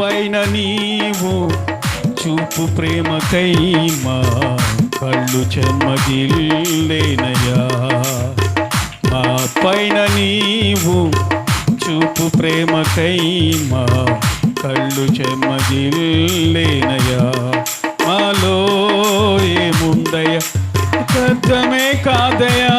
పైన నీవు చూపు ప్రేమకై మా కళ్ళు చెమ్మగిల్లేనయా మా పైన నీవు చూపు ప్రేమకై మా కళ్ళు చెమ్మగిల్లేనయా మాలో ఏముందయ్య? అర్థమే కాదయా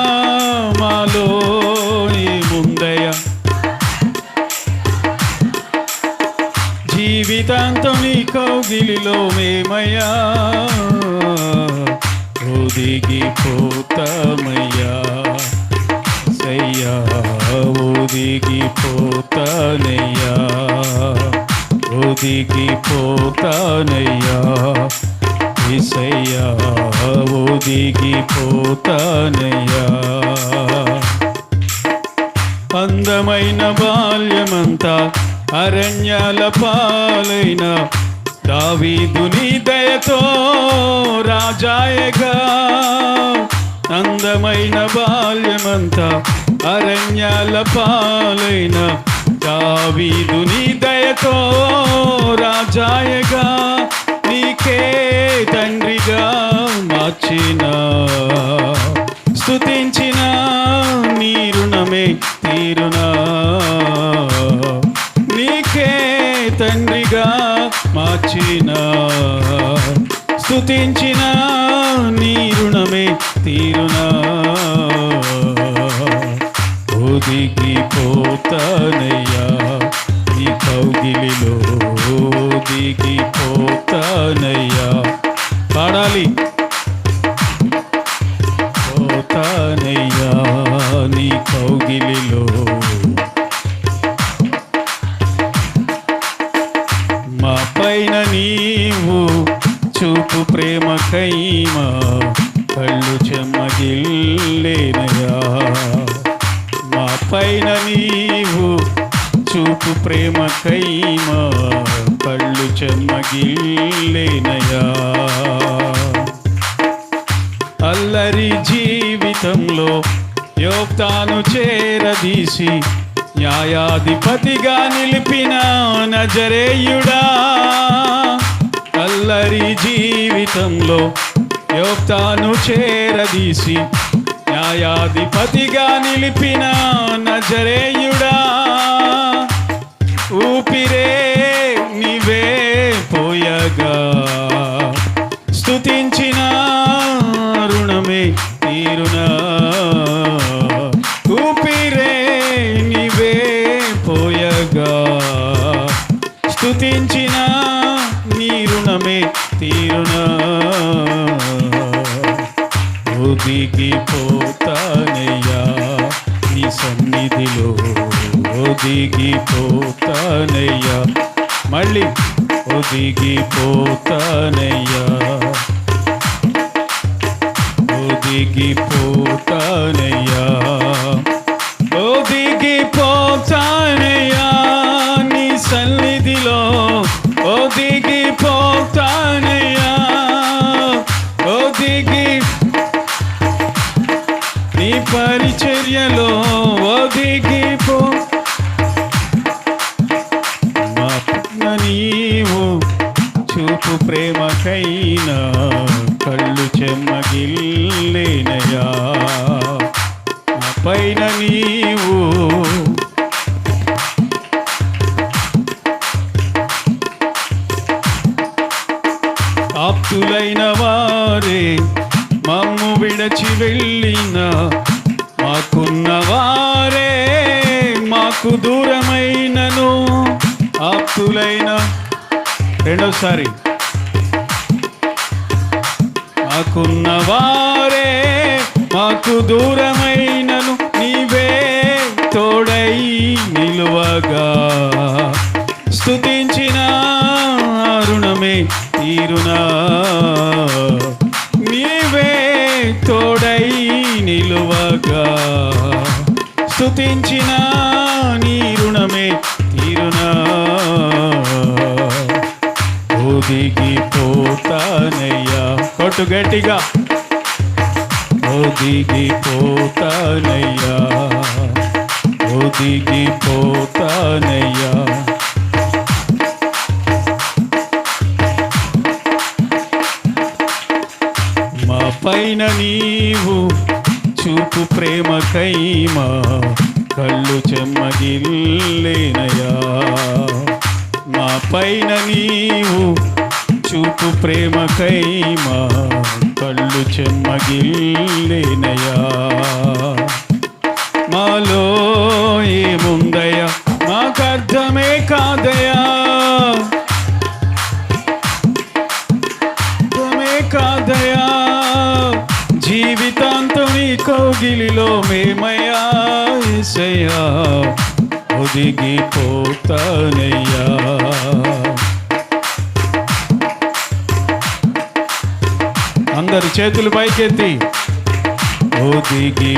జీవితాంతం నీ కౌగిలిలో మేమయ్యా. ఒదిగిపోతామయ్యా సయ్యా ఒదిగిపోతానయ్యా ఒదిగిపోతానయ్యా ఇసయ్యా ఒదిగిపోతానయ్యా అందమైన బాల్యమంతా అరణ్యాల పాలైన దావీదుని దయతో రాజాయగా. అందమైన బాల్యమంతా అరణ్యాల పాలైన దావీదుని దయతో రాజాయగా. నీకే తండ్రిగా మార్చినా స్తుతించిన నీ రుణమే తీరునా? ఒదిగిపోతానయ్యా నీ కౌగిలిలో ఒదిగిపోతానయ్యా. పాడాలి. పోతానయ్యా నీ కౌగిలిలో. మా పైన నీ ప్రేమ కైమ కళ్ళు చెమ్మగిల్లేనయా? మా పైన నీవు చూపు ప్రేమ కైమ కళ్ళు చెమ్మగిల్లేనయా? అల్లరి జీవితంలో యోక్తాను చేరదీసి న్యాయాధిపతిగా నిలిపిన నజరేయుడా? అల్లరి జీవితంలో యోక్తాను చేరదీసి న్యాయాధిపతిగా నిలిపిన నజరే దిగిపోతానయ్యా నీ సన్నిధిలో ఒదిగిపోతానయ్యా. మళ్ళీ ఒదిగిపోతానయ్యా ఒదిగిపోతానయ్యా. ఒదిగిపోతానయ్యా. చూపు ప్రేమకైనా కళ్ళు చెమ్మగిల్లేనయా పైన నీవు ఆప్తులైన వారే మమ్ము విడచి వెళ్ళిన మాకున్న వారే మాకు దూరమైనను ఆప్తులైన రెండోసారి. మాకున్న వారే మాకు దూరమైనను నీవే తోడై నిలువగా. స్థుతించిన అరుణమే తీరునా. నీవే తోడై నిలువగా. స్థుతించిన నీ చేతు గట్టిగా. ఒదిగి పోతానయ్యా. ఒదిగి పోతానయ్యా. మా పైన నీవు చూపు ప్రేమ కైమా కళ్ళు చెమ్మగిల్లేనయా మా పైన నీవు చూపు ప్రేమకై మా కళ్ళు చెమ్మగిల్లేనయా. మాలో ఏముందయ్యా? మాకర్థమే కాదయా అర్థమే కాదయా జీవితాంతం ఈ కౌగిలిలో మేమయా ఇసయా ఒదిగిపోతానయ్యా. అందరు చేతులు పైకెత్తి. ఒదిగిపోతామయ్యా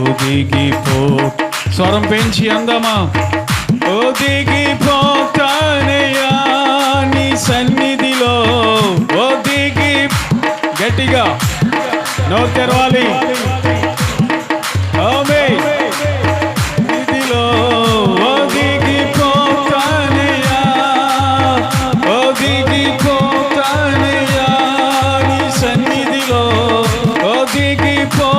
ఒదిగిపో స్వరం పెంచి అందమా. ఒదిగిపోతానయ్యా నీ సన్నిధిలో. ఒదిగి గట్టిగా. నోరు తెరవాలి. ఒదిగిపోతానయ్యా